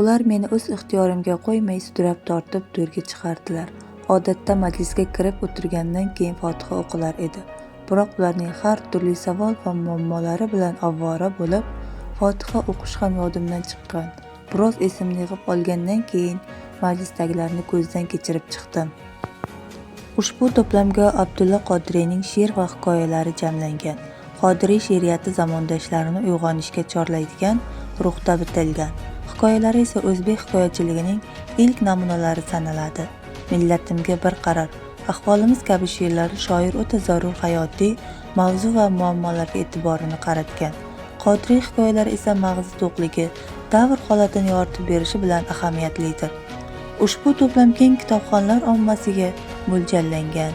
ular meni o'z ixtiyorimga qo'ymay sudrab tortib to'rga chiqardilar. Odatda majlisga kirib o'tirgandan keyin fotiha o'qilar edi. Biroq ularning har turli savol va muammolari bilan ovora bo'lib fotiha o'qish ham yodimdan chiqqan. Biroz esimni yig'ib olgandan keyin majlisdagilarni ko'zdan kechirib chiqdim. Ushbu to'plamga abdulla qodiriyning she'r va hikoyalari jamlangan. Qodiriy she'riyati zamondoshlarini uyg'onishga chorlaydigan ruhda bitilgan. Hikoyalari esa o'zbek hikoyachiligining ilk namunalari sanaladi. Millatimga bir qaror ahvolimiz kabi she'rlar shoir o'ta zarur hayotiy mavzu va muammolarga e'tiborini qaratgan. Qodiriy hikoyalari esa mag'zi to'qligi davr holatini yoritib berishi bilan ahamiyatlidir. Ushbu to'plam keng kitobxonlar ommasiga mo'ljallangan.